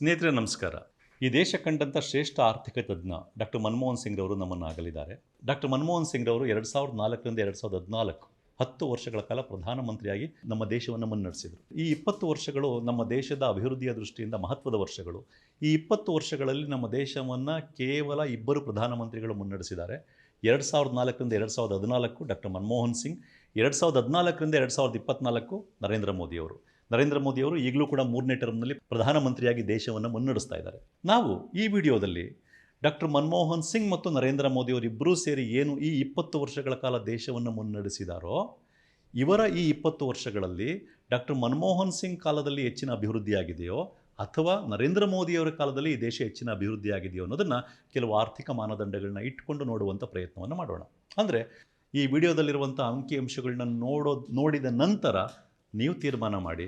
ಸ್ನೇಹಿತರೆ, ನಮಸ್ಕಾರ. ಈ ದೇಶ ಕಂಡಂಥ ಶ್ರೇಷ್ಠ ಆರ್ಥಿಕ ತಜ್ಞ ಡಾಕ್ಟರ್ ಮನಮೋಹನ್ ಸಿಂಗ್ ಅವರು ನಮ್ಮನ್ನು ಆಗಲಿದ್ದಾರೆ ಡಾಕ್ಟರ್ ಮನಮೋಹನ್ ಸಿಂಗ್ ಅವರು ಎರಡು ಸಾವಿರದ ನಾಲ್ಕರಿಂದ ಎರಡು ಸಾವಿರದ ಹದಿನಾಲ್ಕು ಹತ್ತು ವರ್ಷಗಳ ಕಾಲ ಪ್ರಧಾನಮಂತ್ರಿಯಾಗಿ ನಮ್ಮ ದೇಶವನ್ನು ಮುನ್ನಡೆಸಿದರು. ಈ ಇಪ್ಪತ್ತು ವರ್ಷಗಳು ನಮ್ಮ ದೇಶದ ಅಭಿವೃದ್ಧಿಯ ದೃಷ್ಟಿಯಿಂದ ಮಹತ್ವದ ವರ್ಷಗಳು. ಈ ಇಪ್ಪತ್ತು ವರ್ಷಗಳಲ್ಲಿ ನಮ್ಮ ದೇಶವನ್ನು ಕೇವಲ ಇಬ್ಬರು ಪ್ರಧಾನಮಂತ್ರಿಗಳು ಮುನ್ನಡೆಸಿದ್ದಾರೆ. ಎರಡು ಸಾವಿರದ ನಾಲ್ಕರಿಂದ ಎರಡು ಸಾವಿರದ ಹದಿನಾಲ್ಕು ಡಾಕ್ಟರ್ ಮನಮೋಹನ್ ಸಿಂಗ್, ಎರಡು ಸಾವಿರದ ಹದಿನಾಲ್ಕರಿಂದ ಎರಡು ಸಾವಿರದ ಇಪ್ಪತ್ನಾಲ್ಕು ನರೇಂದ್ರ ಮೋದಿಯವರು. ನರೇಂದ್ರ ಮೋದಿಯವರು ಈಗಲೂ ಕೂಡ ಮೂರನೇ ಟರ್ಮ್ನಲ್ಲಿ ಪ್ರಧಾನಮಂತ್ರಿಯಾಗಿ ದೇಶವನ್ನು ಮುನ್ನಡೆಸ್ತಾ ಇದ್ದಾರೆ. ನಾವು ಈ ವಿಡಿಯೋದಲ್ಲಿ ಡಾಕ್ಟರ್ ಮನಮೋಹನ್ ಸಿಂಗ್ ಮತ್ತು ನರೇಂದ್ರ ಮೋದಿಯವರಿಬ್ಬರೂ ಸೇರಿ ಏನು ಈ ಇಪ್ಪತ್ತು ವರ್ಷಗಳ ಕಾಲ ದೇಶವನ್ನು ಮುನ್ನಡೆಸಿದಾರೋ, ಇವರ ಈ ಇಪ್ಪತ್ತು ವರ್ಷಗಳಲ್ಲಿ ಡಾಕ್ಟರ್ ಮನಮೋಹನ್ ಸಿಂಗ್ ಕಾಲದಲ್ಲಿ ಹೆಚ್ಚಿನ ಅಭಿವೃದ್ಧಿಯಾಗಿದೆಯೋ, ಅಥವಾ ನರೇಂದ್ರ ಮೋದಿಯವರ ಕಾಲದಲ್ಲಿ ಈ ದೇಶ ಹೆಚ್ಚಿನ ಅಭಿವೃದ್ಧಿಯಾಗಿದೆಯೋ ಅನ್ನೋದನ್ನು ಕೆಲವು ಆರ್ಥಿಕ ಮಾನದಂಡಗಳನ್ನ ಇಟ್ಟುಕೊಂಡು ನೋಡುವಂಥ ಪ್ರಯತ್ನವನ್ನು ಮಾಡೋಣ. ಅಂದರೆ ಈ ವಿಡಿಯೋದಲ್ಲಿರುವಂಥ ಅಂಕಿಅಂಶಗಳನ್ನ ನೋಡೋ, ನೋಡಿದ ನಂತರ ನೀವು ತೀರ್ಮಾನ ಮಾಡಿ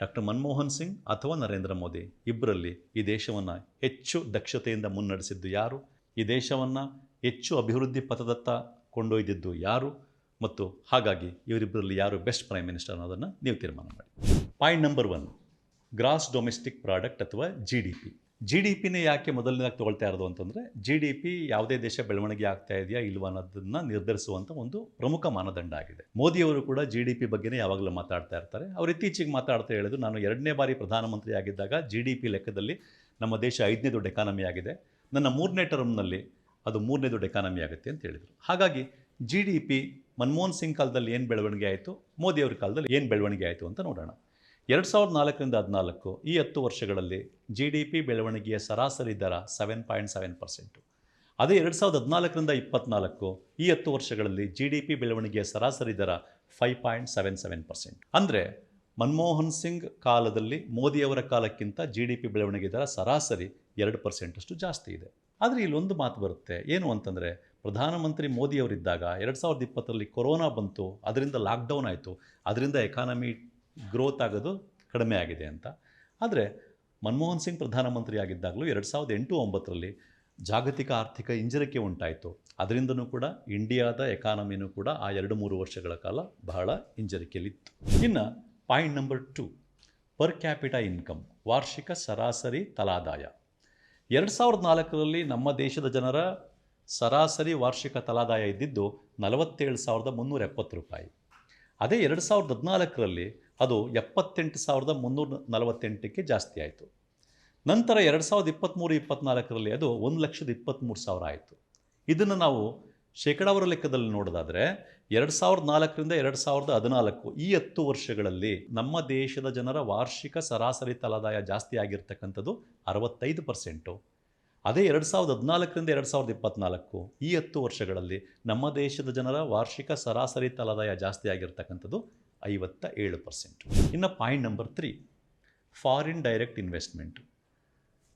ಡಾಕ್ಟರ್ ಮನಮೋಹನ್ ಸಿಂಗ್ ಅಥವಾ ನರೇಂದ್ರ ಮೋದಿ ಇಬ್ಬರಲ್ಲಿ ಈ ದೇಶವನ್ನು ಹೆಚ್ಚು ದಕ್ಷತೆಯಿಂದ ಮುನ್ನಡೆಸಿದ್ದು ಯಾರು? ಈ ದೇಶವನ್ನು ಹೆಚ್ಚು ಅಭಿವೃದ್ಧಿ ಪಥದತ್ತ ಕೊಂಡೊಯ್ದಿದ್ದು ಯಾರು? ಮತ್ತು ಹಾಗಾಗಿ ಇವರಿಬ್ಬರಲ್ಲಿ ಯಾರು ಬೆಸ್ಟ್ ಪ್ರೈಮ್ ಮಿನಿಸ್ಟರ್ ಅನ್ನೋದನ್ನು ನೀವು ತೀರ್ಮಾನ ಮಾಡಿ. Point number one, gross domestic product ಅಥವಾ G D P G D ಪಿನೇ ಯಾಕೆ ಮೊದಲನೇದಾಗಿ ತೊಗೊಳ್ತಾ ಇರೋದು ಅಂತಂದರೆ ಜಿ ಡಿ ಪಿ ಯಾವುದೇ ದೇಶ ಬೆಳವಣಿಗೆ ಆಗ್ತಾ ಇದೆಯಾ ಇಲ್ವಾ ಅನ್ನೋದನ್ನು ನಿರ್ಧರಿಸುವಂಥ ಒಂದು ಪ್ರಮುಖ ಮಾನದಂಡ ಆಗಿದೆ. ಮೋದಿಯವರು ಕೂಡ ಜಿ ಡಿ ಪಿ ಬಗ್ಗೆನೇ ಯಾವಾಗಲೂ ಮಾತಾಡ್ತಾ ಇರ್ತಾರೆ. ಅವರು ಇತ್ತೀಚೆಗೆ ಮಾತಾಡ್ತಾ ಹೇಳಿದ್ರು, ನಾನು ಎರಡನೇ ಬಾರಿ ಪ್ರಧಾನಮಂತ್ರಿ ಆಗಿದ್ದಾಗ ಜಿ ಡಿ ಪಿ ಲೆಕ್ಕದಲ್ಲಿ ನಮ್ಮ ದೇಶ ಐದನೇ ದೊಡ್ಡ ಎಕಾನಮಿ ಆಗಿದೆ. ನನ್ನ ಮೂರನೇ ಟರ್ಮ್ನಲ್ಲಿ ಅದು ಮೂರನೇ ದೊಡ್ಡ ಎಕಾನಮಿ ಆಗುತ್ತೆ ಅಂತ ಹೇಳಿದರು. ಹಾಗಾಗಿ G D P Manmohan Singh ಕಾಲದಲ್ಲಿ ಏನು ಬೆಳವಣಿಗೆ ಆಯಿತು, ಮೋದಿಯವ್ರ ಕಾಲದಲ್ಲಿ ಏನು ಬೆಳವಣಿಗೆ ಆಯಿತು ಅಂತ ನೋಡೋಣ. ಎರಡು ಸಾವಿರದ ನಾಲ್ಕರಿಂದ ಹದಿನಾಲ್ಕು, ಈ ಹತ್ತು ವರ್ಷಗಳಲ್ಲಿ ಜಿ ಡಿ ಪಿ ಬೆಳವಣಿಗೆಯ ಸರಾಸರಿ ದರ ಸೆವೆನ್ ಪಾಯಿಂಟ್ ಸೆವೆನ್ ಪರ್ಸೆಂಟು ಅದೇ ಎರಡು ಸಾವಿರದ ಹದಿನಾಲ್ಕರಿಂದ ಇಪ್ಪತ್ನಾಲ್ಕು, ಈ ಹತ್ತು ವರ್ಷಗಳಲ್ಲಿ ಜಿ ಡಿ ಪಿ ಬೆಳವಣಿಗೆಯ ಸರಾಸರಿ ದರ five point seven seven percent ಅಂದರೆ ಮನಮೋಹನ್ ಸಿಂಗ್ ಕಾಲದಲ್ಲಿ ಮೋದಿಯವರ ಕಾಲಕ್ಕಿಂತ ಜಿ ಡಿ ಪಿ ಬೆಳವಣಿಗೆ ದರ ಸರಾಸರಿ ಎರಡು ಪರ್ಸೆಂಟಷ್ಟು ಜಾಸ್ತಿ ಇದೆ. ಆದರೆ ಇಲ್ಲೊಂದು ಮಾತು ಬರುತ್ತೆ, ಏನು ಅಂತಂದರೆ ಪ್ರಧಾನಮಂತ್ರಿ ಮೋದಿಯವರಿದ್ದಾಗ ಎರಡು ಸಾವಿರದ ಇಪ್ಪತ್ತರಲ್ಲಿ ಕೊರೋನಾ ಬಂತು, ಅದರಿಂದ ಲಾಕ್ಡೌನ್ ಆಯಿತು, ಅದರಿಂದ ಎಕಾನಮಿ ಗ್ರೋತ್ ಆಗೋದು ಕಡಿಮೆ ಆಗಿದೆ ಅಂತ. ಆದರೆ ಮನಮೋಹನ್ ಸಿಂಗ್ ಪ್ರಧಾನಮಂತ್ರಿ ಆಗಿದ್ದಾಗಲೂ ಎರಡು ಸಾವಿರದ ಎಂಟು ಒಂಬತ್ತರಲ್ಲಿ ಜಾಗತಿಕ ಆರ್ಥಿಕ ಹಿಂಜರಿಕೆ ಉಂಟಾಯಿತು. ಅದರಿಂದನೂ ಕೂಡ ಇಂಡಿಯಾದ ಎಕಾನಮಿನೂ ಕೂಡ ಆ ಎರಡು ಮೂರು ವರ್ಷಗಳ ಕಾಲ ಬಹಳ ಹಿಂಜರಿಕೆಯಲ್ಲಿತ್ತು ಇನ್ನು point number two per capita income ವಾರ್ಷಿಕ ಸರಾಸರಿ ತಲಾದಾಯ. ಎರಡು ಸಾವಿರದ ನಾಲ್ಕರಲ್ಲಿ ನಮ್ಮ ದೇಶದ ಜನರ ಸರಾಸರಿ ವಾರ್ಷಿಕ ತಲಾದಾಯ ಇದ್ದಿದ್ದು ನಲವತ್ತೇಳು ಸಾವಿರದ ಮುನ್ನೂರ ಎಪ್ಪತ್ತು ರೂಪಾಯಿ. ಅದೇ ಎರಡು ಸಾವಿರದ ಹದಿನಾಲ್ಕರಲ್ಲಿ ಅದು ಎಪ್ಪತ್ತೆಂಟು ಸಾವಿರದ ಮುನ್ನೂರ ನಲವತ್ತೆಂಟಕ್ಕೆ ಜಾಸ್ತಿ ಆಯಿತು. ನಂತರ ಎರಡು ಸಾವಿರದ ಇಪ್ಪತ್ತ್ಮೂರು ಇಪ್ಪತ್ತ್ನಾಲ್ಕರಲ್ಲಿ ಅದು ಒಂದು ಲಕ್ಷದ ಇಪ್ಪತ್ತ್ಮೂರು ಸಾವಿರ ಆಯಿತು. ಇದನ್ನು ನಾವು ಶೇಕಡಾವರ ಲೆಕ್ಕದಲ್ಲಿ ನೋಡೋದಾದರೆ, ಎರಡು ಸಾವಿರದ ನಾಲ್ಕರಿಂದ ಎರಡು ಸಾವಿರದ ಹದಿನಾಲ್ಕು ಈ ಹತ್ತು ವರ್ಷಗಳಲ್ಲಿ ನಮ್ಮ ದೇಶದ ಜನರ ವಾರ್ಷಿಕ ಸರಾಸರಿ ತಲಾದಾಯ ಜಾಸ್ತಿ ಆಗಿರ್ತಕ್ಕಂಥದ್ದು ಅರವತ್ತೈದು ಪರ್ಸೆಂಟು. ಅದೇ ಎರಡು ಸಾವಿರದ ಹದಿನಾಲ್ಕರಿಂದ ಎರಡು ಸಾವಿರದ ಇಪ್ಪತ್ತ್ನಾಲ್ಕು ಈ ಹತ್ತು ವರ್ಷಗಳಲ್ಲಿ ನಮ್ಮ ದೇಶದ ಜನರ ವಾರ್ಷಿಕ ಸರಾಸರಿ ತಲಾದಾಯ ಜಾಸ್ತಿ ಆಗಿರ್ತಕ್ಕಂಥದ್ದು ಐವತ್ತ ಏಳು ಪರ್ಸೆಂಟ್. ಇನ್ನು point number three foreign direct investment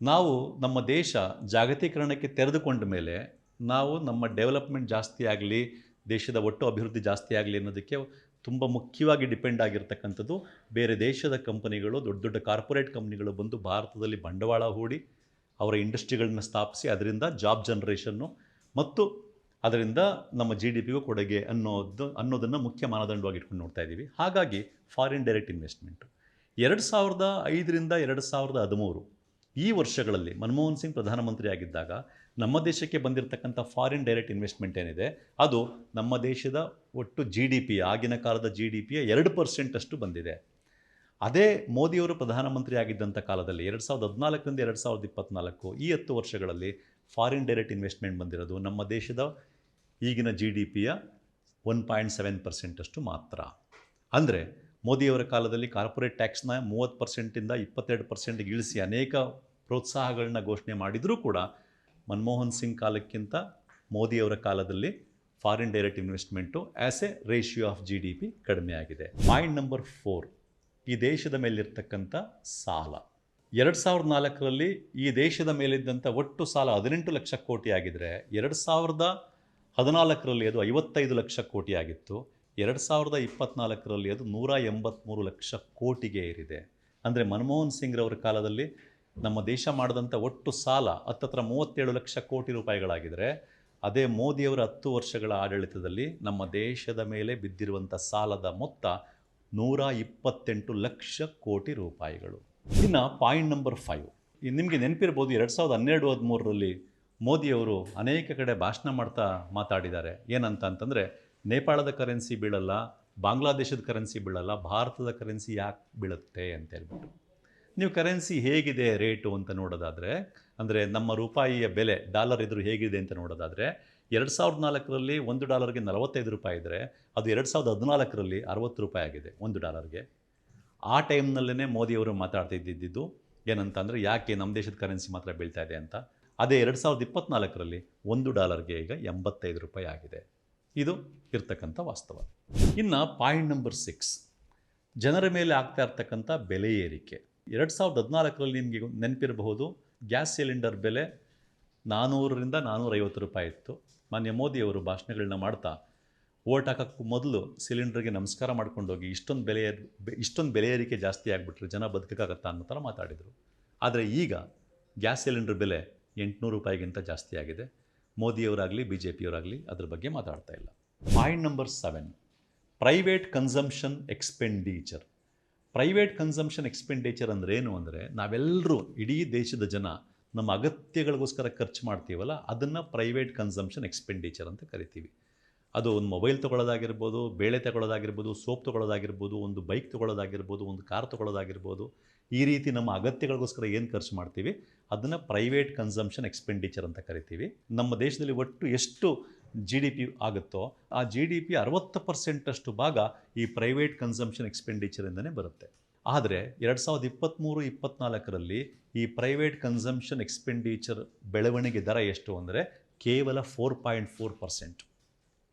ನಾವು ನಮ್ಮ ದೇಶ ಜಾಗತೀಕರಣಕ್ಕೆ ತೆರೆದುಕೊಂಡ ಮೇಲೆ ನಾವು ನಮ್ಮ ಡೆವಲಪ್ಮೆಂಟ್ ಜಾಸ್ತಿ ಆಗಲಿ, ದೇಶದ ಒಟ್ಟು ಅಭಿವೃದ್ಧಿ ಜಾಸ್ತಿ ಆಗಲಿ ಅನ್ನೋದಕ್ಕೆ ತುಂಬ ಮುಖ್ಯವಾಗಿ ಡಿಪೆಂಡ್ ಆಗಿರ್ತಕ್ಕಂಥದ್ದು ಬೇರೆ ದೇಶದ ಕಂಪನಿಗಳು ದೊಡ್ಡ ದೊಡ್ಡ ಕಾರ್ಪೊರೇಟ್ ಕಂಪ್ನಿಗಳು ಬಂದು ಭಾರತದಲ್ಲಿ ಬಂಡವಾಳ ಹೂಡಿ ಅವರ ಇಂಡಸ್ಟ್ರಿಗಳನ್ನ ಸ್ಥಾಪಿಸಿ ಅದರಿಂದ ಜಾಬ್ ಜನ್ರೇಷನ್ನು ಮತ್ತು ಅದರಿಂದ ನಮ್ಮ ಜಿ ಡಿ ಪಿಗೂ ಕೊಡುಗೆ ಅನ್ನೋದು, ಅನ್ನೋದನ್ನು ಮುಖ್ಯ ಮಾನದಂಡವಾಗಿ ಇಟ್ಕೊಂಡು ನೋಡ್ತಾ ಇದ್ದೀವಿ. ಹಾಗಾಗಿ ಫಾರಿನ್ ಡೈರೆಕ್ಟ್ ಇನ್ವೆಸ್ಟ್ಮೆಂಟು ಎರಡು ಸಾವಿರದ ಐದರಿಂದ ಎರಡು ಸಾವಿರದ ಹದಿಮೂರು ಈ ವರ್ಷಗಳಲ್ಲಿ ಮನಮೋಹನ್ ಸಿಂಗ್ ಪ್ರಧಾನಮಂತ್ರಿ ಆಗಿದ್ದಾಗ ನಮ್ಮ ದೇಶಕ್ಕೆ ಬಂದಿರತಕ್ಕಂಥ ಫಾರಿನ್ ಡೈರೆಕ್ಟ್ ಇನ್ವೆಸ್ಟ್ಮೆಂಟ್ ಏನಿದೆ, ಅದು ನಮ್ಮ ದೇಶದ ಒಟ್ಟು ಜಿ ಡಿ ಪಿ ಆಗಿನ ಕಾಲದ ಜಿ ಡಿ ಪಿಯ ಎರಡು ಪರ್ಸೆಂಟಷ್ಟು ಬಂದಿದೆ. ಅದೇ ಮೋದಿಯವರು ಪ್ರಧಾನಮಂತ್ರಿ ಆಗಿದ್ದಂಥ ಕಾಲದಲ್ಲಿ ಎರಡು ಸಾವಿರದ ಹದಿನಾಲ್ಕರಿಂದ ಎರಡು ಸಾವಿರದ ಇಪ್ಪತ್ತ್ನಾಲ್ಕು ಈ ಹತ್ತು ವರ್ಷಗಳಲ್ಲಿ ಫಾರಿನ್ ಡೈರೆಕ್ಟ್ ಇನ್ವೆಸ್ಟ್ಮೆಂಟ್ ಬಂದಿರೋದು ನಮ್ಮ ದೇಶದ ಈಗಿನ ಜಿ ಡಿ ಪಿಯ ಒನ್ ಪಾಯಿಂಟ್ ಸೆವೆನ್ ಪರ್ಸೆಂಟಷ್ಟು ಮಾತ್ರ. ಅಂದರೆ ಮೋದಿಯವರ ಕಾಲದಲ್ಲಿ ಕಾರ್ಪೊರೇಟ್ ಟ್ಯಾಕ್ಸ್ನ ಮೂವತ್ತು ಪರ್ಸೆಂಟಿಂದ ಇಪ್ಪತ್ತೆರಡು ಪರ್ಸೆಂಟ್ಗೆ ಇಳಿಸಿ ಅನೇಕ ಪ್ರೋತ್ಸಾಹಗಳನ್ನ ಘೋಷಣೆ ಮಾಡಿದರೂ ಕೂಡ ಮನಮೋಹನ್ ಸಿಂಗ್ ಕಾಲಕ್ಕಿಂತ ಮೋದಿಯವರ ಕಾಲದಲ್ಲಿ foreign direct investment as a ratio of G D P ಕಡಿಮೆ ಆಗಿದೆ. ಪಾಯಿಂಟ್ ನಂಬರ್ ಫೋರ್ ಈ ದೇಶದ ಮೇಲಿರ್ತಕ್ಕಂಥ ಸಾಲ. ಎರಡು ಸಾವಿರದ ನಾಲ್ಕರಲ್ಲಿ ಈ ದೇಶದ ಮೇಲಿದ್ದಂಥ ಒಟ್ಟು ಸಾಲ ಹದಿನೆಂಟು ಲಕ್ಷ ಕೋಟಿ ಆಗಿದ್ದರೆ ಎರಡು ಸಾವಿರದ ಹದಿನಾಲ್ಕರಲ್ಲಿ ಅದು ಐವತ್ತೈದು ಲಕ್ಷ ಕೋಟಿ ಆಗಿತ್ತು ಎರಡು ಸಾವಿರದ ಇಪ್ಪತ್ನಾಲ್ಕರಲ್ಲಿ ಅದು ನೂರ ಎಂಬತ್ತ್ಮೂರು ಲಕ್ಷ ಕೋಟಿಗೆ ಏರಿದೆ. ಅಂದರೆ ಮನಮೋಹನ್ ಸಿಂಗ್ರವರ ಕಾಲದಲ್ಲಿ ನಮ್ಮ ದೇಶ ಮಾಡಿದಂಥ ಒಟ್ಟು ಸಾಲ ಹತ್ತತ್ರ ಮೂವತ್ತೇಳು ಲಕ್ಷ ಕೋಟಿ ರೂಪಾಯಿಗಳಾಗಿದ್ದರೆ ಅದೇ ಮೋದಿಯವರ ಹತ್ತು ವರ್ಷಗಳ ಆಡಳಿತದಲ್ಲಿ ನಮ್ಮ ದೇಶದ ಮೇಲೆ ಬಿದ್ದಿರುವಂಥ ಸಾಲದ ಮೊತ್ತ ನೂರ ಇಪ್ಪತ್ತೆಂಟು ಲಕ್ಷ ಕೋಟಿ ರೂಪಾಯಿಗಳು. ಇನ್ನು ಪಾಯಿಂಟ್ ನಂಬರ್ ಫೈವ್. ನಿಮಗೆ ನೆನಪಿರ್ಬೋದು, ಎರಡು ಸಾವಿರದ ಹನ್ನೆರಡು ಹದಿಮೂರರಲ್ಲಿ ಮೋದಿಯವರು ಅನೇಕ ಕಡೆ ಭಾಷಣ ಮಾಡ್ತಾ ಮಾತಾಡಿದ್ದಾರೆ. ಏನಂತ ಅಂತಂದರೆ ನೇಪಾಳದ ಕರೆನ್ಸಿ ಬೀಳಲ್ಲ, ಬಾಂಗ್ಲಾದೇಶದ ಕರೆನ್ಸಿ ಬೀಳಲ್ಲ, ಭಾರತದ ಕರೆನ್ಸಿ ಯಾಕೆ ಬೀಳುತ್ತೆ ಅಂತ ಹೇಳ್ಬಿಟ್ಟು. ನೀವು ಕರೆನ್ಸಿ ಹೇಗಿದೆ ರೇಟು ಅಂತ ನೋಡೋದಾದರೆ, ಅಂದರೆ ನಮ್ಮ ರೂಪಾಯಿಯ ಬೆಲೆ ಡಾಲರ್ ಎದುರು ಹೇಗಿದೆ ಅಂತ ನೋಡೋದಾದರೆ, ಎರಡು ಸಾವಿರದ ನಾಲ್ಕರಲ್ಲಿ ಒಂದು ಡಾಲರ್ಗೆ ನಲವತ್ತೈದು ರೂಪಾಯಿ ಇದ್ದರೆ ಅದು ಎರಡು ಸಾವಿರದ ಹದಿನಾಲ್ಕರಲ್ಲಿ ಅರವತ್ತು ರೂಪಾಯಿ ಆಗಿದೆ ಒಂದು ಡಾಲರ್ಗೆ. ಆ ಟೈಮ್ನಲ್ಲೇ ಮೋದಿಯವರು ಮಾತಾಡ್ತಿದ್ದಿದ್ದು ಏನಂತ ಅಂದರೆ ಯಾಕೆ ನಮ್ಮ ದೇಶದ ಕರೆನ್ಸಿ ಮಾತ್ರ ಬೀಳ್ತಾ ಇದೆ ಅಂತ. ಅದೇ ಎರಡು ಸಾವಿರದ ಇಪ್ಪತ್ನಾಲ್ಕರಲ್ಲಿ ಒಂದು ಡಾಲರ್ಗೆ ಈಗ ಎಂಬತ್ತೈದು ರೂಪಾಯಿ ಆಗಿದೆ. ಇದು ಇರ್ತಕ್ಕಂಥ ವಾಸ್ತವ. ಇನ್ನು ಪಾಯಿಂಟ್ ನಂಬರ್ ಸಿಕ್ಸ್, ಜನರ ಮೇಲೆ ಆಗ್ತಾ ಇರ್ತಕ್ಕಂಥ ಬೆಲೆ ಏರಿಕೆ. ಎರಡು ಸಾವಿರದ ಹದಿನಾಲ್ಕರಲ್ಲಿ ನಿಮಗೆ ನೆನಪಿರಬಹುದು, ಗ್ಯಾಸ್ ಸಿಲಿಂಡರ್ ಬೆಲೆ ನಾನ್ನೂರರಿಂದ ನಾನ್ನೂರೈವತ್ತು ರೂಪಾಯಿ ಇತ್ತು. ಮಾನ್ಯ ಮೋದಿಯವರು ಭಾಷಣಗಳನ್ನ ಮಾಡ್ತಾ ಓಟ್ ಹಾಕೋಕ್ಕೂ ಮೊದಲು ಸಿಲಿಂಡರ್ಗೆ ನಮಸ್ಕಾರ ಮಾಡ್ಕೊಂಡು ಹೋಗಿ ಇಷ್ಟೊಂದು ಬೆಲೆ ಇಷ್ಟೊಂದು ಬೆಲೆ ಏರಿಕೆ ಜಾಸ್ತಿ ಆಗಿಬಿಟ್ರೆ ಜನ ಬದುಕಕ್ಕಾಗತ್ತಾ ಅನ್ನೋ ಥರ ಮಾತಾಡಿದರು. ಆದರೆ ಈಗ ಗ್ಯಾಸ್ ಸಿಲಿಂಡರ್ ಬೆಲೆ ಎಂಟುನೂರು ರೂಪಾಯಿಗಿಂತ ಜಾಸ್ತಿ ಆಗಿದೆ. ಮೋದಿಯವರಾಗಲಿ ಬಿ ಜೆ ಪಿಯವರಾಗಲಿ ಅದ್ರ ಬಗ್ಗೆ ಮಾತಾಡ್ತಾ ಇಲ್ಲ. Point number seven private consumption expenditure private consumption expenditure ಅಂದ್ರೆ ಏನು ಅಂದರೆ ನಾವೆಲ್ಲರೂ ಇಡೀ ದೇಶದ ಜನ ನಮ್ಮ ಅಗತ್ಯಗಳಿಗೋಸ್ಕರ ಖರ್ಚು ಮಾಡ್ತೀವಲ್ಲ, ಅದನ್ನು ಪ್ರೈವೇಟ್ ಕನ್ಸಂಪ್ಷನ್ ಎಕ್ಸ್ಪೆಂಡಿಚರ್ ಅಂತ ಕರಿತೀವಿ. ಅದು ಒಂದು ಮೊಬೈಲ್ ತೊಗೊಳ್ಳೋದಾಗಿರ್ಬೋದು, ಬೇಳೆ ತಗೊಳ್ಳೋದಾಗಿರ್ಬೋದು, ಸೋಪ್ ತೊಗೊಳ್ಳೋದಾಗಿರ್ಬೋದು, ಒಂದು ಬೈಕ್ ತೊಗೊಳ್ಳೋದಾಗಿರ್ಬೋದು, ಒಂದು ಕಾರ್ ತೊಗೊಳ್ಳೋದಾಗಿರ್ಬೋದು ಈ ರೀತಿ ನಮ್ಮ ಅಗತ್ಯಗಳಿಗೋಸ್ಕರ ಏನು ಖರ್ಚು ಮಾಡ್ತೀವಿ? ಅದನ್ನು ಪ್ರೈವೇಟ್ ಕನ್ಸಂಪ್ಷನ್ ಎಕ್ಸ್ಪೆಂಡಿಚರ್ ಅಂತ ಕರಿತೀವಿ. ನಮ್ಮ ದೇಶದಲ್ಲಿ ಒಟ್ಟು ಎಷ್ಟು ಜಿ ಡಿ ಪಿ ಆಗುತ್ತೋ ಆ ಜಿ ಡಿ ಪಿ ಅರವತ್ತು ಪರ್ಸೆಂಟಷ್ಟು ಭಾಗ ಈ ಪ್ರೈವೇಟ್ ಕನ್ಸಂಪ್ಷನ್ ಎಕ್ಸ್ಪೆಂಡಿಚರಿಂದನೇ ಬರುತ್ತೆ. ಆದರೆ ಎರಡು ಸಾವಿರದ ಇಪ್ಪತ್ತ್ಮೂರು ಇಪ್ಪತ್ತ್ನಾಲ್ಕರಲ್ಲಿ ಈ ಪ್ರೈವೇಟ್ ಕನ್ಸಂಪ್ಷನ್ ಎಕ್ಸ್ಪೆಂಡಿಚರ್ ಬೆಳವಣಿಗೆ ದರ ಎಷ್ಟು ಅಂದರೆ ಕೇವಲ ಫೋರ್ ಪಾಯಿಂಟ್ ಫೋರ್ ಪರ್ಸೆಂಟ್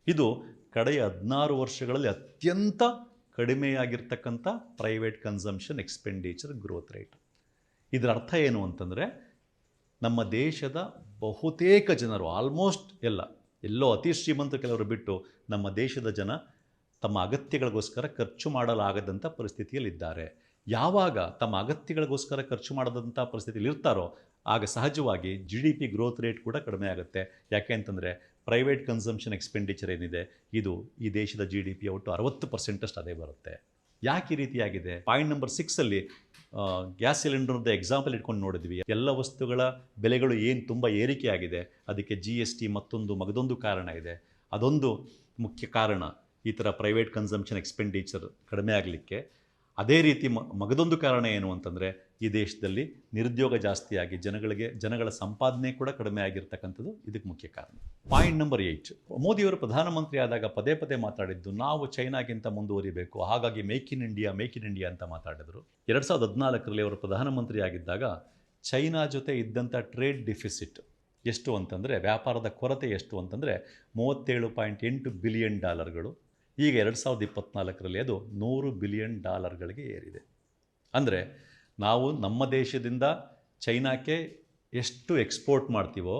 ಇದು ಕಡೆಯ ಹದಿನಾರು ವರ್ಷಗಳಲ್ಲಿ ಅತ್ಯಂತ ಕಡಿಮೆಯಾಗಿರ್ತಕ್ಕಂಥ private consumption expenditure growth rate ಇದರ ಅರ್ಥ ಏನು ಅಂತಂದರೆ, ನಮ್ಮ ದೇಶದ ಬಹುತೇಕ ಜನರು ಆಲ್ಮೋಸ್ಟ್ ಎಲ್ಲ, ಎಲ್ಲೋ ಅತಿ ಶ್ರೀಮಂತ ಕೆಲವರು ಬಿಟ್ಟು ನಮ್ಮ ದೇಶದ ಜನ ತಮ್ಮ ಅಗತ್ಯಗಳಿಗೋಸ್ಕರ ಖರ್ಚು ಮಾಡಲಾಗದಂಥ ಪರಿಸ್ಥಿತಿಯಲ್ಲಿದ್ದಾರೆ. ಯಾವಾಗ ತಮ್ಮ ಅಗತ್ಯಗಳಿಗೋಸ್ಕರ ಖರ್ಚು ಮಾಡದಂಥ ಪರಿಸ್ಥಿತಿಯಲ್ಲಿ ಇರ್ತಾರೋ ಆಗ ಸಹಜವಾಗಿ G D P growth rate ಕೂಡ ಕಡಿಮೆ ಆಗುತ್ತೆ ಯಾಕೆ ಅಂತಂದರೆ ಪ್ರೈವೇಟ್ ಕನ್ಸಂಪ್ಷನ್ ಎಕ್ಸ್ಪೆಂಡಿಚರ್ ಏನಿದೆ, ಇದು ಈ ದೇಶದ ಜಿ ಡಿ ಪಿ ಒಟ್ಟು ಅರವತ್ತು ಪರ್ಸೆಂಟಷ್ಟು ಅದೇ ಬರುತ್ತೆ. ಯಾಕೆ ಈ ರೀತಿಯಾಗಿದೆ? ಪಾಯಿಂಟ್ ನಂಬರ್ ಸಿಕ್ಸಲ್ಲಿ ಗ್ಯಾಸ್ ಸಿಲಿಂಡರ್ದ ಎಕ್ಸಾಂಪಲ್ ಇಟ್ಕೊಂಡು ನೋಡಿದ್ವಿ. ಎಲ್ಲ ವಸ್ತುಗಳ ಬೆಲೆಗಳು ಏನು ತುಂಬ ಏರಿಕೆಯಾಗಿದೆ, ಅದಕ್ಕೆ ಜಿ ಎಸ್ ಟಿ ಮತ್ತೊಂದು ಮಗದೊಂದು ಕಾರಣ ಇದೆ. ಅದೊಂದು ಮುಖ್ಯ ಕಾರಣ ಈ ಥರ ಪ್ರೈವೇಟ್ ಕನ್ಸಂಪ್ಷನ್ ಎಕ್ಸ್ಪೆಂಡಿಚರ್ ಕಡಿಮೆ ಆಗಲಿಕ್ಕೆ. ಅದೇ ರೀತಿ ಮಗದೊಂದು ಕಾರಣ ಏನು ಅಂತಂದರೆ ಈ ದೇಶದಲ್ಲಿ ನಿರುದ್ಯೋಗ ಜಾಸ್ತಿಯಾಗಿ ಜನಗಳಿಗೆ, ಜನಗಳ ಸಂಪಾದನೆ ಕೂಡ ಕಡಿಮೆ ಆಗಿರ್ತಕ್ಕಂಥದ್ದು ಇದಕ್ಕೆ ಮುಖ್ಯ ಕಾರಣ. ಪಾಯಿಂಟ್ ನಂಬರ್ ಏಯ್ಟ್ ಮೋದಿಯವರು ಪ್ರಧಾನಮಂತ್ರಿ ಆದಾಗ ಪದೇ ಪದೇ ಮಾತಾಡಿದ್ದು, ನಾವು ಚೈನಾಗಿಂತ ಮುಂದುವರಿಬೇಕು, ಹಾಗಾಗಿ make in India make in India ಅಂತ ಮಾತಾಡಿದರು. ಎರಡು ಸಾವಿರದ ಹದಿನಾಲ್ಕರಲ್ಲಿ ಅವರು ಪ್ರಧಾನಮಂತ್ರಿ ಆಗಿದ್ದಾಗ ಚೈನಾ ಜೊತೆ ಇದ್ದಂಥ ಟ್ರೇಡ್ ಡಿಫಿಸಿಟ್ ಎಷ್ಟು ಅಂತಂದರೆ, ವ್ಯಾಪಾರದ ಕೊರತೆ ಎಷ್ಟು ಅಂತಂದರೆ, ಮೂವತ್ತೇಳು ಪಾಯಿಂಟ್ ಎಂಟು ಬಿಲಿಯನ್ ಡಾಲರ್ಗಳು ಈಗ ಎರಡು ಸಾವಿರದ ಇಪ್ಪತ್ತ್ನಾಲ್ಕರಲ್ಲಿ ಅದು ನೂರು ಬಿಲಿಯನ್ ಡಾಲರ್ಗಳಿಗೆ ಏರಿದೆ. ಅಂದರೆ ನಾವು ನಮ್ಮ ದೇಶದಿಂದ ಚೈನಾಕ್ಕೆ ಎಷ್ಟು ಎಕ್ಸ್ಪೋರ್ಟ್ ಮಾಡ್ತೀವೋ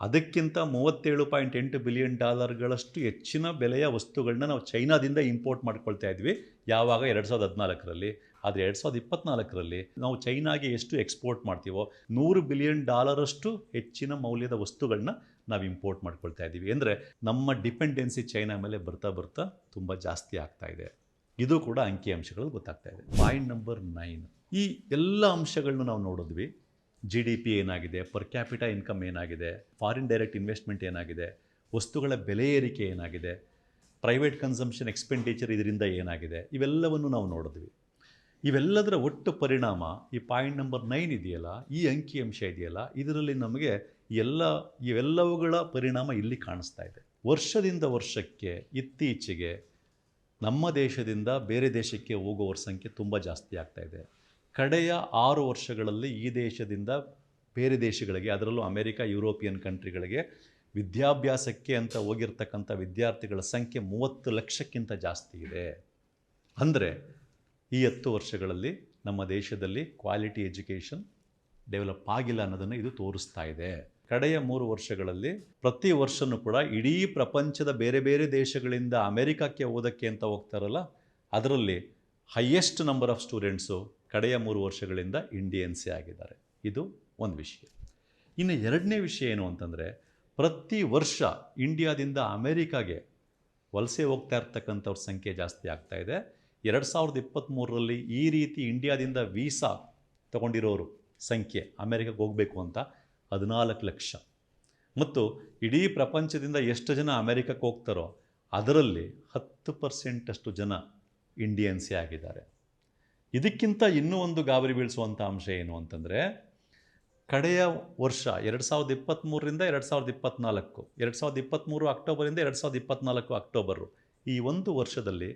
ಅದಕ್ಕಿಂತ ಮೂವತ್ತೇಳು ಪಾಯಿಂಟ್ ಎಂಟು ಬಿಲಿಯನ್ ಡಾಲರ್ಗಳಷ್ಟು ಹೆಚ್ಚಿನ ಬೆಲೆಯ ವಸ್ತುಗಳನ್ನ ನಾವು ಚೈನಾದಿಂದ ಇಂಪೋರ್ಟ್ ಮಾಡ್ಕೊಳ್ತಾ ಇದ್ವಿ. ಯಾವಾಗ ಎರಡು ಸಾವಿರದ ಹದಿನಾಲ್ಕರಲ್ಲಿ, ಆದರೆ ಎರಡು ಸಾವಿರದ ಇಪ್ಪತ್ನಾಲ್ಕರಲ್ಲಿ ನಾವು ಚೈನಾಗೆ ಎಷ್ಟು ಎಕ್ಸ್ಪೋರ್ಟ್ ಮಾಡ್ತೀವೋ ನೂರು ಬಿಲಿಯನ್ ಡಾಲರಷ್ಟು ಹೆಚ್ಚಿನ ಮೌಲ್ಯದ ವಸ್ತುಗಳನ್ನ ನಾವು ಇಂಪೋರ್ಟ್ ಮಾಡ್ಕೊಳ್ತಾ ಇದ್ದೀವಿ. ಅಂದರೆ ನಮ್ಮ ಡಿಪೆಂಡೆನ್ಸಿ ಚೈನಾ ಮೇಲೆ ಬರ್ತಾ ಬರ್ತಾ ತುಂಬ ಜಾಸ್ತಿ ಆಗ್ತಾ ಇದೆ. ಇದು ಕೂಡ ಅಂಕಿಅಂಶಗಳು ಗೊತ್ತಾಗ್ತಾ ಇದೆ. Point number nine. ಈ ಎಲ್ಲ ಅಂಶಗಳನ್ನು ನಾವು ನೋಡಿದ್ವಿ. ಜಿ ಡಿ ಪಿ ಏನಾಗಿದೆ ಪರ್ ಕ್ಯಾಪಿಟಾ ಇನ್ಕಮ್ ಏನಾಗಿದೆ ಫಾರಿನ್ ಡೈರೆಕ್ಟ್ ಇನ್ವೆಸ್ಟ್ಮೆಂಟ್ ಏನಾಗಿದೆ, ವಸ್ತುಗಳ ಬೆಲೆ ಏರಿಕೆ ಏನಾಗಿದೆ ಪ್ರೈವೇಟ್ ಕನ್ಸಂಪ್ಷನ್ ಎಕ್ಸ್ಪೆಂಡಿಚರ್ ಇದರಿಂದ ಏನಾಗಿದೆ, ಇವೆಲ್ಲವನ್ನು ನಾವು ನೋಡಿದ್ವಿ. ಇವೆಲ್ಲದರ ಒಟ್ಟು ಪರಿಣಾಮ ಈ ಪಾಯಿಂಟ್ ನಂಬರ್ ನೈನ್ ಇದೆಯಲ್ಲ, ಈ ಅಂಕಿ ಅಂಶ ಇದೆಯಲ್ಲ, ಇದರಲ್ಲಿ ನಮಗೆ ಎಲ್ಲ, ಇವೆಲ್ಲವುಗಳ ಪರಿಣಾಮ ಇಲ್ಲಿ ಕಾಣಿಸ್ತಾ ಇದೆ. ವರ್ಷದಿಂದ ವರ್ಷಕ್ಕೆ, ಇತ್ತೀಚೆಗೆ ನಮ್ಮ ದೇಶದಿಂದ ಬೇರೆ ದೇಶಕ್ಕೆ ಹೋಗುವವರ ಸಂಖ್ಯೆ ತುಂಬ ಜಾಸ್ತಿ ಆಗ್ತಾ ಇದೆ. ಕಡೆಯ ಆರು ವರ್ಷಗಳಲ್ಲಿ ಈ ದೇಶದಿಂದ ಬೇರೆ ದೇಶಗಳಿಗೆ, ಅದರಲ್ಲೂ ಅಮೆರಿಕ, ಯುರೋಪಿಯನ್ ಕಂಟ್ರಿಗಳಿಗೆ ವಿದ್ಯಾಭ್ಯಾಸಕ್ಕೆ ಅಂತ ಹೋಗಿರ್ತಕ್ಕಂಥ ವಿದ್ಯಾರ್ಥಿಗಳ ಸಂಖ್ಯೆ ಮೂವತ್ತು ಲಕ್ಷಕ್ಕಿಂತ ಜಾಸ್ತಿ ಇದೆ. ಅಂದರೆ ಈ ಹತ್ತು ವರ್ಷಗಳಲ್ಲಿ ನಮ್ಮ ದೇಶದಲ್ಲಿ ಕ್ವಾಲಿಟಿ ಎಜುಕೇಷನ್ ಡೆವಲಪ್ ಆಗಿಲ್ಲ ಅನ್ನೋದನ್ನು ಇದು ತೋರಿಸ್ತಾ ಇದೆ. ಕಡೆಯ ಮೂರು ವರ್ಷಗಳಲ್ಲಿ ಪ್ರತಿ ವರ್ಷನೂ ಕೂಡ ಇಡೀ ಪ್ರಪಂಚದ ಬೇರೆ ಬೇರೆ ದೇಶಗಳಿಂದ ಅಮೆರಿಕಕ್ಕೆ ಓದಕ್ಕೆ ಅಂತ ಹೋಗ್ತಾರಲ್ಲ, ಅದರಲ್ಲಿ ಹೈಯೆಸ್ಟ್ ನಂಬರ್ ಆಫ್ ಸ್ಟೂಡೆಂಟ್ಸು ಕಡೆಯ ಮೂರು ವರ್ಷಗಳಿಂದ ಇಂಡಿಯನ್ಸೇ ಆಗಿದ್ದಾರೆ. ಇದು ಒಂದು ವಿಷಯ. ಇನ್ನು ಎರಡನೇ ವಿಷಯ ಏನು ಅಂತಂದರೆ, ಪ್ರತಿ ವರ್ಷ ಇಂಡಿಯಾದಿಂದ ಅಮೇರಿಕಾಗೆ ವಲಸೆ ಹೋಗ್ತಾ ಇರ್ತಕ್ಕಂಥವ್ರ ಸಂಖ್ಯೆ ಜಾಸ್ತಿ ಆಗ್ತಾ ಇದೆ. ಎರಡು ಸಾವಿರದ ಇಪ್ಪತ್ತ್ಮೂರರಲ್ಲಿ ಈ ರೀತಿ ಇಂಡಿಯಾದಿಂದ ವೀಸಾ ತಗೊಂಡಿರೋರು ಸಂಖ್ಯೆ ಅಮೇರಿಕಾಗೆ ಹೋಗಬೇಕು ಅಂತ ಹದಿನಾಲ್ಕು ಲಕ್ಷ. ಮತ್ತು ಇಡೀ ಪ್ರಪಂಚದಿಂದ ಎಷ್ಟು ಜನ ಅಮೇರಿಕಕ್ಕೆ ಹೋಗ್ತಾರೋ ಅದರಲ್ಲಿ ಹತ್ತು ಪರ್ಸೆಂಟಷ್ಟು ಜನ ಇಂಡಿಯನ್ಸೇ ಆಗಿದ್ದಾರೆ. ಇದಕ್ಕಿಂತ ಇನ್ನೂ ಒಂದು ಗಾಬರಿ ಬೀಳಿಸುವಂಥ ಅಂಶ ಏನು ಅಂತಂದರೆ, ಕಡೆಯ ವರ್ಷ ಎರಡು ಸಾವಿರದ ಇಪ್ಪತ್ತ್ಮೂರರಿಂದ ಎರಡು ಸಾವಿರದ ಇಪ್ಪತ್ತ್ನಾಲ್ಕು ಎರಡು ಸಾವಿರದ ಇಪ್ಪತ್ತ್ಮೂರು ಅಕ್ಟೋಬರಿಂದ ಎರಡು ಸಾವಿರದ ಇಪ್ಪತ್ತ್ನಾಲ್ಕು ಅಕ್ಟೋಬರು ಈ ಒಂದು ವರ್ಷದಲ್ಲಿ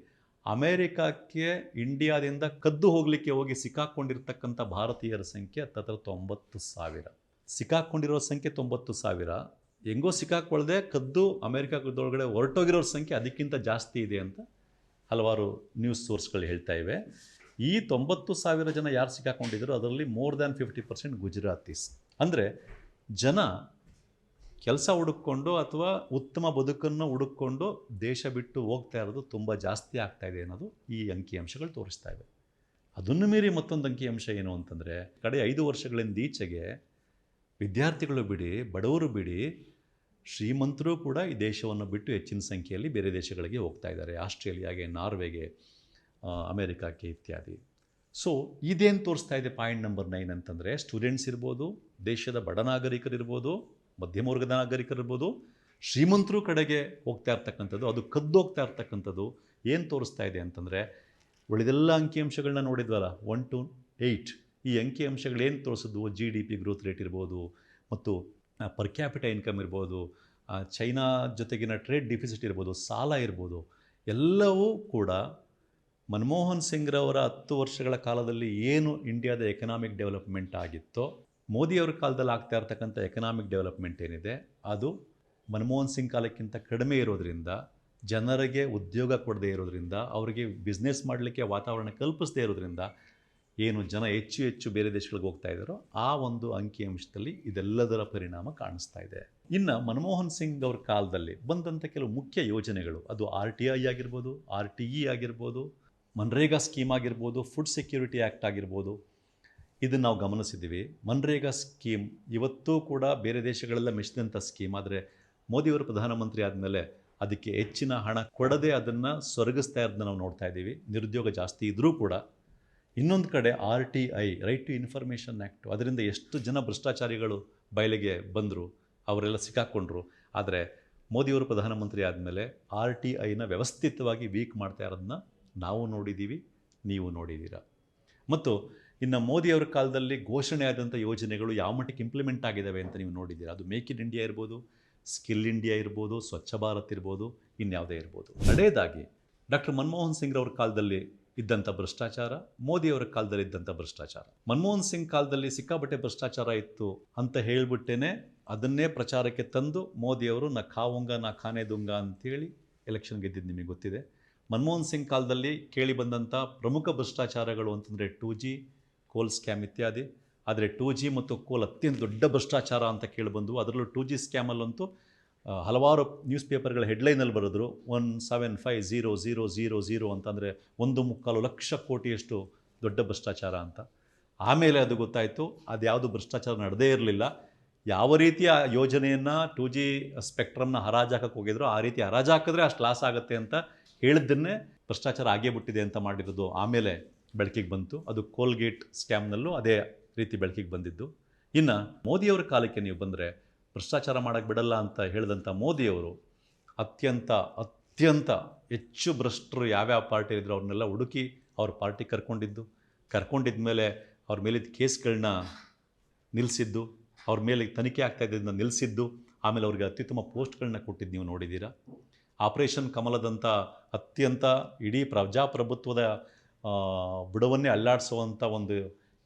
ಅಮೇರಿಕಾಕ್ಕೆ, ಇಂಡಿಯಾದಿಂದ ಕದ್ದು ಹೋಗಲಿಕ್ಕೆ ಹೋಗಿ ಸಿಕ್ಕಾಕ್ಕೊಂಡಿರ್ತಕ್ಕಂಥ ಭಾರತೀಯರ ಸಂಖ್ಯೆ ತತ್ರ ತೊಂಬತ್ತು ಸಾವಿರ. ಸಿಕ್ಕಾಕ್ಕೊಂಡಿರೋ ಸಂಖ್ಯೆ ತೊಂಬತ್ತು ಸಾವಿರ. ಹೆಂಗೋ ಸಿಕ್ಕಾಕ್ಕೊಳ್ಳದೆ ಕದ್ದು ಅಮೇರಿಕಾದೊಳಗಡೆ ಹೊರಟೋಗಿರೋರ ಸಂಖ್ಯೆ ಅದಕ್ಕಿಂತ ಜಾಸ್ತಿ ಇದೆ ಅಂತ ಹಲವಾರು ನ್ಯೂಸ್ ಸೋರ್ಸ್ಗಳು ಹೇಳ್ತಾ ಇವೆ. ಈ ತೊಂಬತ್ತು ಸಾವಿರ ಜನ ಯಾರು ಸಿಕ್ಕಾಕೊಂಡಿದ್ರು, ಅದರಲ್ಲಿ more than fifty percent Gujaratis. ಅಂದರೆ ಜನ ಕೆಲಸ ಹುಡುಕೊಂಡು ಅಥವಾ ಉತ್ತಮ ಬದುಕನ್ನು ಹುಡುಕೊಂಡು ದೇಶ ಬಿಟ್ಟು ಹೋಗ್ತಾ ಇರೋದು ತುಂಬ ಜಾಸ್ತಿ ಆಗ್ತಾ ಇದೆ ಅನ್ನೋದು ಈ ಅಂಕಿಅಂಶಗಳು ತೋರಿಸ್ತಾ ಇವೆ. ಅದನ್ನು ಮೀರಿ ಮತ್ತೊಂದು ಅಂಕಿಅಂಶ ಏನು ಅಂತಂದರೆ, ಕಡೆ ಐದು ವರ್ಷಗಳಿಂದ ಈಚೆಗೆ ವಿದ್ಯಾರ್ಥಿಗಳು ಬಿಡಿ, ಬಡವರು ಬಿಡಿ, ಶ್ರೀಮಂತರು ಕೂಡ ಈ ದೇಶವನ್ನು ಬಿಟ್ಟು ಹೆಚ್ಚಿನ ಸಂಖ್ಯೆಯಲ್ಲಿ ಬೇರೆ ದೇಶಗಳಿಗೆ ಹೋಗ್ತಾ ಇದ್ದಾರೆ. ಆಸ್ಟ್ರೇಲಿಯಾಗೆ, ನಾರ್ವೆಗೆ ಅಮೆರಿಕಕ್ಕೆ ಇತ್ಯಾದಿ. ಸೊ ಇದೇನು ತೋರಿಸ್ತಾ ಇದೆ ಪಾಯಿಂಟ್ ನಂಬರ್ ನೈನ್ ಅಂತಂದರೆ ಸ್ಟೂಡೆಂಟ್ಸ್ ಇರ್ಬೋದು, ದೇಶದ ಬಡ ನಾಗರಿಕರಿರ್ಬೋದು ಮಧ್ಯಮ ವರ್ಗದ ನಾಗರಿಕರಿರ್ಬೋದು, ಶ್ರೀಮಂತರು ಕಡೆಗೆ ಹೋಗ್ತಾ ಇರ್ತಕ್ಕಂಥದ್ದು, ಅದು ಕದ್ದೋಗ್ತಾ ಇರ್ತಕ್ಕಂಥದ್ದು ಏನು ತೋರಿಸ್ತಾ ಇದೆ ಅಂತಂದರೆ, ಉಳಿದೆಲ್ಲ ಅಂಕಿಅಂಶಗಳನ್ನ ನೋಡಿದ್ವಲ್ಲ ಒನ್ ಟು ಏಯ್ಟ್ ಈ ಅಂಕಿಅಂಶಗಳು ಏನು ತೋರಿಸಿದ್ವು? G D P growth rate ಇರ್ಬೋದು, ಮತ್ತು ಪರ್ ಕ್ಯಾಪಿಟ ಇನ್ಕಮ್ ಇರ್ಬೋದು ಚೈನಾ ಜೊತೆಗಿನ ಟ್ರೇಡ್ ಡಿಫಿಸಿಟ್ ಇರ್ಬೋದು, ಸಾಲ ಇರ್ಬೋದು, ಎಲ್ಲವೂ ಕೂಡ ಮನಮೋಹನ್ ಸಿಂಗ್ರವರ ಹತ್ತು ವರ್ಷಗಳ ಕಾಲದಲ್ಲಿ ಏನು ಇಂಡಿಯಾದ ಎಕನಾಮಿಕ್ ಡೆವಲಪ್ಮೆಂಟ್ ಆಗಿತ್ತೋ, ಮೋದಿಯವರ ಕಾಲದಲ್ಲಿ ಆಗ್ತಾ ಇರ್ತಕ್ಕಂಥ ಎಕನಾಮಿಕ್ ಡೆವಲಪ್ಮೆಂಟ್ ಏನಿದೆ, ಅದು ಮನಮೋಹನ್ ಸಿಂಗ್ ಕಾಲಕ್ಕಿಂತ ಕಡಿಮೆ ಇರೋದರಿಂದ, ಜನರಿಗೆ ಉದ್ಯೋಗ ಕೊಡದೇ ಇರೋದರಿಂದ, ಅವರಿಗೆ ಬಿಸ್ನೆಸ್ ಮಾಡಲಿಕ್ಕೆ ವಾತಾವರಣ ಕಲ್ಪಿಸದೇ ಇರೋದ್ರಿಂದ ಏನು ಜನ ಹೆಚ್ಚು ಹೆಚ್ಚು ಬೇರೆ ದೇಶಗಳಿಗೆ ಹೋಗ್ತಾ ಇದ್ದಾರೋ, ಆ ಒಂದು ಅಂಕಿಅಂಶದಲ್ಲಿ ಇದೆಲ್ಲದರ ಪರಿಣಾಮ ಕಾಣಿಸ್ತಾ ಇದೆ. ಇನ್ನು ಮನಮೋಹನ್ ಸಿಂಗ್ ಅವ್ರ ಕಾಲದಲ್ಲಿ ಬಂದಂಥ ಕೆಲವು ಮುಖ್ಯ ಯೋಜನೆಗಳು, ಅದು ಆರ್ ಟಿ ಐ ಆಗಿರ್ಬೋದು ಆರ್ ಟಿ ಇ ಆಗಿರ್ಬೋದು ಮನ್ರೇಗಾ ಸ್ಕೀಮ್ ಆಗಿರ್ಬೋದು, ಫುಡ್ ಸೆಕ್ಯೂರಿಟಿ ಆ್ಯಕ್ಟ್ ಆಗಿರ್ಬೋದು, ಇದನ್ನು ನಾವು ಗಮನಿಸಿದ್ದೀವಿ. ಮನ್ರೇಗಾ ಸ್ಕೀಮ್ ಇವತ್ತೂ ಕೂಡ ಬೇರೆ ದೇಶಗಳೆಲ್ಲ ಮೆಚ್ಚಿದಂಥ ಸ್ಕೀಮ್. ಆದರೆ ಮೋದಿಯವರು ಪ್ರಧಾನಮಂತ್ರಿ ಆದಮೇಲೆ ಅದಕ್ಕೆ ಹೆಚ್ಚಿನ ಹಣ ಕೊಡದೆ ಅದನ್ನು ಸೊರಗಿಸ್ತಾ ಇರೋದನ್ನ ನಾವು ನೋಡ್ತಾ ಇದ್ದೀವಿ. ನಿರುದ್ಯೋಗ ಜಾಸ್ತಿ ಇದ್ದರೂ ಕೂಡ ಇನ್ನೊಂದು ಕಡೆ R T I right to information act ಅದರಿಂದ ಎಷ್ಟು ಜನ ಭ್ರಷ್ಟಾಚಾರಿಗಳು ಬಯಲಿಗೆ ಬಂದರು, ಅವರೆಲ್ಲ ಸಿಕ್ಕಾಕ್ಕೊಂಡ್ರು ಆದರೆ ಮೋದಿಯವರು ಪ್ರಧಾನಮಂತ್ರಿ ಆದಮೇಲೆ ಆರ್ ಟಿ ಐನ ವ್ಯವಸ್ಥಿತವಾಗಿ ವೀಕ್ ಮಾಡ್ತಾ ಇರೋದನ್ನ ನಾವು ನೋಡಿದ್ದೀವಿ ನೀವು ನೋಡಿದ್ದೀರ ಮತ್ತು ಇನ್ನು ಮೋದಿಯವರ ಕಾಲದಲ್ಲಿ ಘೋಷಣೆ ಆದಂಥ ಯೋಜನೆಗಳು ಯಾವ ಮಟ್ಟಕ್ಕೆ ಇಂಪ್ಲಿಮೆಂಟ್ ಆಗಿದ್ದಾವೆ ಅಂತ ನೀವು ನೋಡಿದ್ದೀರಾ ಅದು ಮೇಕ್ ಇನ್ ಇಂಡಿಯಾ ಇರ್ಬೋದು ಸ್ಕಿಲ್ ಇಂಡಿಯಾ ಇರ್ಬೋದು ಸ್ವಚ್ಛ ಭಾರತ್ ಇರ್ಬೋದು, ಇನ್ಯಾವುದೇ ಇರ್ಬೋದು. ಕಡೆಯದಾಗಿ ಡಾಕ್ಟರ್ ಮನಮೋಹನ್ ಸಿಂಗ್ ಅವ್ರ ಕಾಲದಲ್ಲಿ ಇದ್ದಂಥ ಭ್ರಷ್ಟಾಚಾರ, ಮೋದಿಯವರ ಕಾಲದಲ್ಲಿ ಇದ್ದಂಥ ಭ್ರಷ್ಟಾಚಾರ. ಮನಮೋಹನ್ ಸಿಂಗ್ ಕಾಲದಲ್ಲಿ ಸಿಕ್ಕಾಪಟ್ಟೆ ಭ್ರಷ್ಟಾಚಾರ ಇತ್ತು ಅಂತ ಹೇಳಿಬಿಟ್ಟೇನೆ ಅದನ್ನೇ ಪ್ರಚಾರಕ್ಕೆ ತಂದು ಮೋದಿಯವರು ನಾ ಖಾವುಂಗ ನಾ ಖಾನೆ ದುಂಗ ಅಂತೇಳಿ ಎಲೆಕ್ಷನ್ ಗೆದ್ದಿದ್ದು ನಿಮಗೆ ಗೊತ್ತಿದೆ. ಮನಮೋಹನ್ ಸಿಂಗ್ ಕಾಲದಲ್ಲಿ ಕೇಳಿ ಬಂದಂಥ ಪ್ರಮುಖ ಭ್ರಷ್ಟಾಚಾರಗಳು ಅಂತಂದರೆ ಟೂ ಜಿ ಕೋಲ್ ಸ್ಕ್ಯಾಮ್ ಇತ್ಯಾದಿ. ಆದರೆ ಟೂ ಜಿ ಮತ್ತು ಕೋಲ್ ಅತ್ಯಂತ ದೊಡ್ಡ ಭ್ರಷ್ಟಾಚಾರ ಅಂತ ಕೇಳಿಬಂದು ಅದರಲ್ಲೂ ಟೂ ಜಿ ಸ್ಕ್ಯಾಮಲ್ಲಂತೂ ಹಲವಾರು ನ್ಯೂಸ್ ಪೇಪರ್ಗಳ ಹೆಡ್ಲೈನಲ್ಲಿ ಬರೆದ್ರು. One seven five zero zero zero zero ಅಂತಂದರೆ ಒಂದು ಮುಕ್ಕಾಲು ಲಕ್ಷ ಕೋಟಿಯಷ್ಟು ದೊಡ್ಡ ಭ್ರಷ್ಟಾಚಾರ ಅಂತ. ಆಮೇಲೆ ಅದು ಗೊತ್ತಾಯಿತು, ಅದು ಯಾವುದು ಭ್ರಷ್ಟಾಚಾರ ನಡೆದೇ ಇರಲಿಲ್ಲ. ಯಾವ ರೀತಿಯ ಯೋಜನೆಯನ್ನು ಟೂ ಜಿ ಸ್ಪೆಕ್ಟ್ರಮ್ನ ಹರಾಜಾಕಕ್ಕೆ ಹೋಗಿದ್ರು ಆ ರೀತಿ ಹರಾಜಾಕಿದ್ರೆ ಅಷ್ಟು ಲಾಸ್ ಆಗುತ್ತೆ ಅಂತ ಹೇಳಿದ್ದನ್ನೇ ಭ್ರಷ್ಟಾಚಾರ ಆಗೇ ಬಿಟ್ಟಿದೆ ಅಂತ ಮಾಡಿರೋದು ಆಮೇಲೆ ಬೆಳಕಿಗೆ ಬಂತು. ಅದು ಕೋಲ್ಗೇಟ್ ಸ್ಕ್ಯಾಮ್ನಲ್ಲೂ ಅದೇ ರೀತಿ ಬೆಳಕಿಗೆ ಬಂದಿದ್ದು. ಇನ್ನು ಮೋದಿಯವರ ಕಾಲಕ್ಕೆ ನೀವು ಬಂದರೆ ಭ್ರಷ್ಟಾಚಾರ ಮಾಡೋಕ್ಕೆ ಬಿಡಲ್ಲ ಅಂತ ಹೇಳಿದಂಥ ಮೋದಿಯವರು ಅತ್ಯಂತ ಅತ್ಯಂತ ಹೆಚ್ಚು ಭ್ರಷ್ಟರು ಯಾವ್ಯಾವ ಪಾರ್ಟಿ ಇದ್ರು ಅವ್ರನ್ನೆಲ್ಲ ಹುಡುಕಿ ಅವ್ರ ಪಾರ್ಟಿ ಕರ್ಕೊಂಡಿದ್ದು. ಕರ್ಕೊಂಡಿದ್ದ ಮೇಲೆ ಅವ್ರ ಮೇಲಿದ್ದ ಕೇಸ್ಗಳನ್ನ ನಿಲ್ಲಿಸಿದ್ದು ಅವ್ರ ಮೇಲೆ ತನಿಖೆ ಆಗ್ತಾ ಇದ್ದಿದ್ದನ್ನ ನಿಲ್ಲಿಸಿದ್ದು ಆಮೇಲೆ ಅವ್ರಿಗೆ ಅತ್ಯುತ್ತಮ ಪೋಸ್ಟ್ಗಳನ್ನ ಕೊಟ್ಟಿದ್ದು ನೀವು ನೋಡಿದ್ದೀರಾ? ಆಪರೇಷನ್ ಕಮಲದಂಥ ಅತ್ಯಂತ ಇಡೀ ಪ್ರಜಾಪ್ರಭುತ್ವದ ಬುಡವನ್ನೇ ಅಲ್ಲಾಡಿಸುವಂಥ ಒಂದು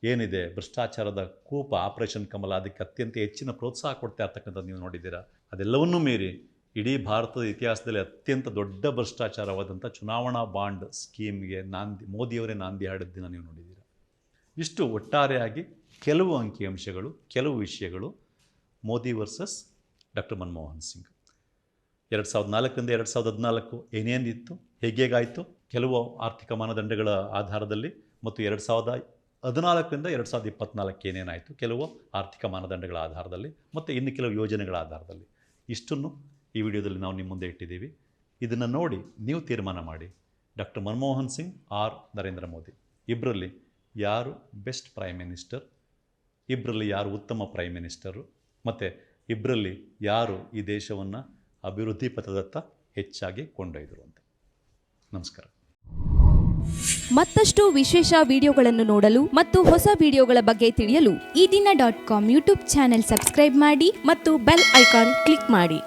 ಏನಿದೆ, ಭ್ರಷ್ಟಾಚಾರದ ಕೂಪ, ಆಪರೇಷನ್ ಕಮಲ, ಅದಕ್ಕೆ ಅತ್ಯಂತ ಹೆಚ್ಚಿನ ಪ್ರೋತ್ಸಾಹ ಕೊಡ್ತಾ ಇರ್ತಕ್ಕಂಥದ್ದು ನೀವು ನೋಡಿದ್ದೀರಾ. ಅದೆಲ್ಲವನ್ನೂ ಮೀರಿ ಇಡೀ ಭಾರತದ ಇತಿಹಾಸದಲ್ಲಿ ಅತ್ಯಂತ ದೊಡ್ಡ ಭ್ರಷ್ಟಾಚಾರವಾದಂಥ ಚುನಾವಣಾ ಬಾಂಡ್ ಸ್ಕೀಮ್ಗೆ ನಾಂದಿ, ಮೋದಿಯವರೇ ನಾಂದಿ ಹಾಡಿದ್ದನ್ನು ನೀವು ನೋಡಿದ್ದೀರಾ. ಇಷ್ಟು ಒಟ್ಟಾರೆಯಾಗಿ ಕೆಲವು ಅಂಕಿಅಂಶಗಳು ಕೆಲವು ವಿಷಯಗಳು, ಮೋದಿ ವರ್ಸಸ್ ಡಾಕ್ಟರ್ ಮನಮೋಹನ್ ಸಿಂಗ್. ಎರಡು ಸಾವಿರದ ನಾಲ್ಕರಿಂದ ಎರಡು ಸಾವಿರದ ಹದಿನಾಲ್ಕು ಏನೇನಿತ್ತು, ಹೇಗೇಗಾಯಿತು, ಕೆಲವು ಆರ್ಥಿಕ ಮಾನದಂಡಗಳ ಆಧಾರದಲ್ಲಿ ಮತ್ತು ಎರಡು ಸಾವಿರದ ಹದಿನಾಲ್ಕರಿಂದ ಎರಡು ಸಾವಿರದ ಇಪ್ಪತ್ನಾಲ್ಕು ಏನೇನಾಯಿತು, ಕೆಲವು ಆರ್ಥಿಕ ಮಾನದಂಡಗಳ ಆಧಾರದಲ್ಲಿ ಮತ್ತು ಇನ್ನು ಕೆಲವು ಯೋಜನೆಗಳ ಆಧಾರದಲ್ಲಿ. ಇಷ್ಟನ್ನು ಈ ವಿಡಿಯೋದಲ್ಲಿ ನಾವು ನಿಮ್ಮ ಮುಂದೆ ಇಟ್ಟಿದ್ದೀವಿ. ಇದನ್ನು ನೋಡಿ ನೀವು ತೀರ್ಮಾನ ಮಾಡಿ. Doctor Manmohan Singh, or. Narendra Modi. ಇಬ್ಬರಲ್ಲಿ ಯಾರು ಬೆಸ್ಟ್ ಪ್ರೈಮ್ ಮಿನಿಸ್ಟರ್ ಇಬ್ಬರಲ್ಲಿ ಯಾರು ಉತ್ತಮ ಪ್ರೈಮ್ ಮಿನಿಸ್ಟರು, ಮತ್ತು ಇಬ್ಬರಲ್ಲಿ ಯಾರು ಈ ದೇಶವನ್ನು ಅಭಿವೃದ್ಧಿ ಪಥದತ್ತ ಹೆಚ್ಚಾಗಿ ಕೊಂಡೊಯ್ದರು ಅಂತ. ನಮಸ್ಕಾರ. ಮತ್ತಷ್ಟು ವಿಶೇಷ ವಿಡಿಯೋಗಳನ್ನು ನೋಡಲು ಮತ್ತು ಹೊಸ ವಿಡಿಯೋಗಳ ಬಗ್ಗೆ ತಿಳಿಯಲು ಈ ದಿನ dot com YouTube channel subscribe ಮಾಡಿ ಮತ್ತು ಬೆಲ್ ಐಕಾನ್ ಕ್ಲಿಕ್ ಮಾಡಿ.